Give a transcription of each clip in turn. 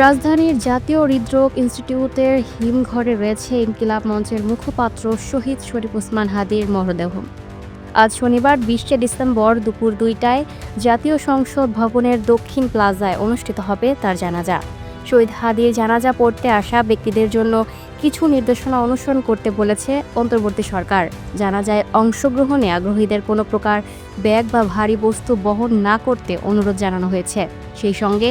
রাজধানীর জাতীয় হৃদরোগ ইনস্টিটিউটের হিমঘরে রয়েছে ইনকিলাব মঞ্চের মুখপাত্র শহীদ শরীফ ওসমান হাদির মরদেহ। আজ শনিবার বিশে ডিসেম্বর দুপুর দুইটায় জাতীয় সংসদ ভবনের দক্ষিণ প্লাজায় অনুষ্ঠিত হবে তার জানাজা। শহীদ হাদির জানাজা পড়তে আসা ব্যক্তিদের জন্য কিছু নির্দেশনা অনুসরণ করতে বলেছে অন্তর্বর্তী সরকার। জানা যায়, অংশগ্রহণে আগ্রহীদের কোনো প্রকার ব্যাগ বা ভারী বস্তু বহন না করতে অনুরোধ জানানো হয়েছে। সেই সঙ্গে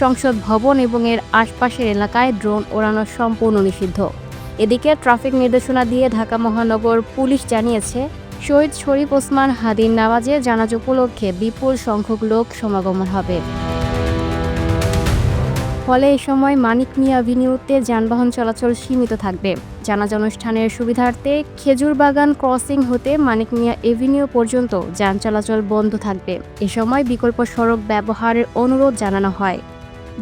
সংসদ ভবন এবং এর আশপাশের এলাকায় ড্রোন ওড়ানো সম্পূর্ণ নিষিদ্ধ। এদিকে ট্রাফিক নির্দেশনা দিয়ে ঢাকা মহানগর পুলিশ জানিয়েছে, শহীদ শরীফ ওসমান হাদির নামাজে জানাজ উপলক্ষে বিপুল সংখ্যক লোক সমাগম হবে। ফলে এ সময় মানিক মিয়া অ্যাভিনিউতে যানবাহন চলাচল সীমিত থাকবে। জানাজা অনুষ্ঠানের সুবিধার্থে খেজুরবাগান ক্রসিং হতে মানিক মিয়া এভিনিউ পর্যন্ত যান চলাচল বন্ধ থাকবে। এ সময় বিকল্প সড়ক ব্যবহারের অনুরোধ জানানো হয়।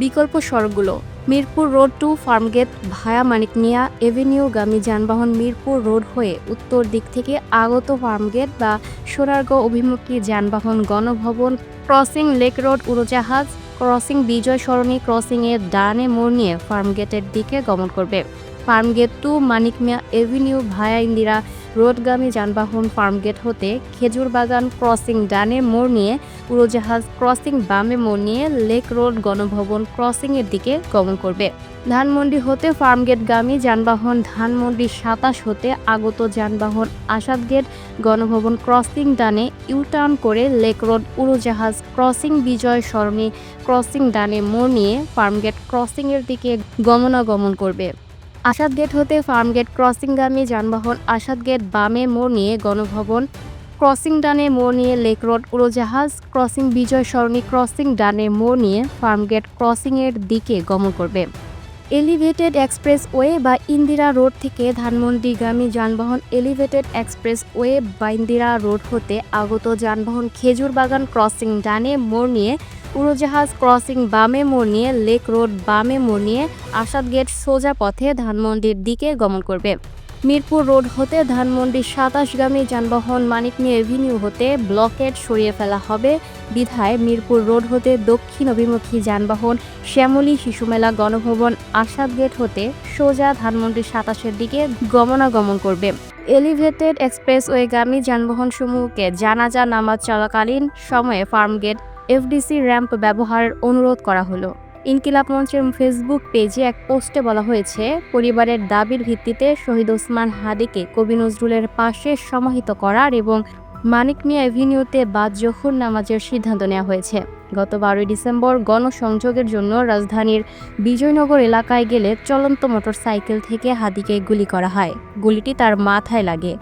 বিকল্প সড়কগুলো Mirpur road to Farmgate via Manik Mia এভিনিউগামী যানবাহন মিরপুর রোড হয়ে উত্তর দিক থেকে আগত ফার্মগেট বা সোনারগাঁও অভিমুখী যানবাহন গণভবন, ক্রসিং লেক রোড, উড়োজাহাজ ক্রসিং বিজয় সরণি ক্রসিং এর ডানে মোড় নিয়ে ফার্মগেটের দিকে গমন করবে। Farmgate to Manik Mia avenue via Indira রোডগামী যানবাহন ফার্মগেট হতে খেজুরবাগান ক্রসিং ডানে মোড় নিয়ে উড়োজাহাজ ক্রসিং বামে মোড় নিয়ে লেক রোড গণভবন ক্রসিং এর দিকে গমন করবে। ধানমন্ডি হতে ফার্মগেটগামী যানবাহন, ধানমন্ডি সাতাশ হতে আগত যানবাহন আসাদ গেট গণভবন ক্রসিং ডানে ইউটার্ন করে লেক রোড উড়োজাহাজ ক্রসিং বিজয় সরণি ক্রসিং ডানে মোড় নিয়ে ফার্মগেট ক্রসিং এর দিকে গমনাগমন করবে। আসাদ গেট হতে ফার্ম ফার্মগেট ক্রসিংগামী যানবাহন, আসাদ গেট বামে মোড় নিয়ে গণভবন, ক্রসিং ডানে মোড় নিয়ে লেক রোড, উড়োজাহাজ, ক্রসিং বিজয় সরণি ক্রসিং ডানে মোড় নিয়ে ফার্মগেট ক্রসিং এর দিকে গমন করবে। এলিভেটেড এক্সপ্রেস ওয়ে বা ইন্দিরা রোড থেকে ধানমন্ডিগামী যানবাহন এলিভেটেড এক্সপ্রেস ওয়ে বা ইন্দিরা রোড হতে আগত যানবাহন খেজুরবাগান ক্রসিং ডানে মোড় নিয়ে উড়োজাহাজ ক্রসিং বামে মোড় নিয়ে লেক রোড বামে মোড় নিয়ে আসাদ গেট সোজা পথে ধানমন্ডির দিকে গমন করবে। মিরপুর রোড হতে ধানমন্ডির সাতাশগামী যানবাহন মানিক এভিনিউ হতে ব্লকেট সরিয়ে ফেলা হবে। বিধায় মিরপুর রোড হতে দক্ষিণ অভিমুখী যানবাহন শ্যামলী শিশুমেলা গণভবন আসাদ গেট হতে সোজা ধানমন্ডির সাতাশের দিকে গমনাগমন করবে। এলিভেটেড এক্সপ্রেস এক্সপ্রেসওয়েগামী যানবাহনসমূহকে জানাজা নামাজ চলাকালীন সময়ে ফার্মগেট, এফডিসি র্যাম্প ব্যবহারের অনুরোধ করা হলো। ইনকিলাব মঞ্চের ফেসবুক পেজে এক পোস্টে বলা হয়েছে, পরিবারের দাবির ভিত্তিতে শহীদ ওসমান হাদিকে কবি নজরুলের পাশে সমাহিত করার এবং মানিক মিয়া এভিনিউতে বাদ জহুর নামাজের সিদ্ধান্ত নেওয়া হয়েছে। গত বারোই ডিসেম্বর গণসংযোগের জন্য রাজধানীর বিজয়নগর এলাকায় গেলে চলন্ত মোটরসাইকেল থেকে হাদিকে গুলি করা হয়। গুলিটি তার মাথায় লাগে।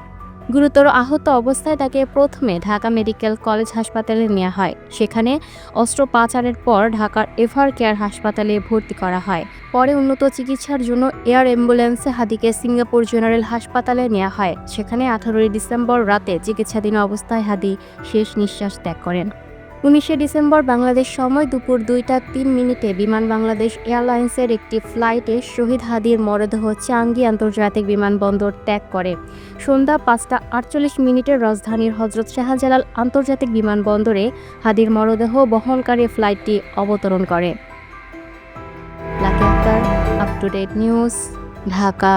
গুরুতর আহত অবস্থায় তাকে প্রথমে ঢাকা মেডিকেল কলেজ হাসপাতালে নেওয়া হয়। সেখানে অস্ত্র পাচারের পর ঢাকার এভার কেয়ার হাসপাতালে ভর্তি করা হয়। পরে উন্নত চিকিৎসার জন্য এয়ার অ্যাম্বুলেন্সে হাদিকে সিঙ্গাপুর জেনারেল হাসপাতালে নেওয়া হয়। সেখানে আঠারোই ডিসেম্বর রাতে চিকিৎসাধীন অবস্থায় হাদি শেষ নিঃশ্বাস ত্যাগ করেন। উনিশে ডিসেম্বর বাংলাদেশ সময় দুপুর দুইটা তিন মিনিটে বিমান বাংলাদেশ এয়ারলাইন্সের একটি ফ্লাইটে শহীদ হাদির মরদেহ চাঙ্গি আন্তর্জাতিক বিমানবন্দর ত্যাগ করে। সন্ধ্যা পাঁচটা আটচল্লিশ মিনিটে রাজধানীর হজরত শাহজালাল আন্তর্জাতিক বিমানবন্দরে হাদির মরদেহ বহনকারী ফ্লাইটটি অবতরণ করে। Up to date news Dhaka.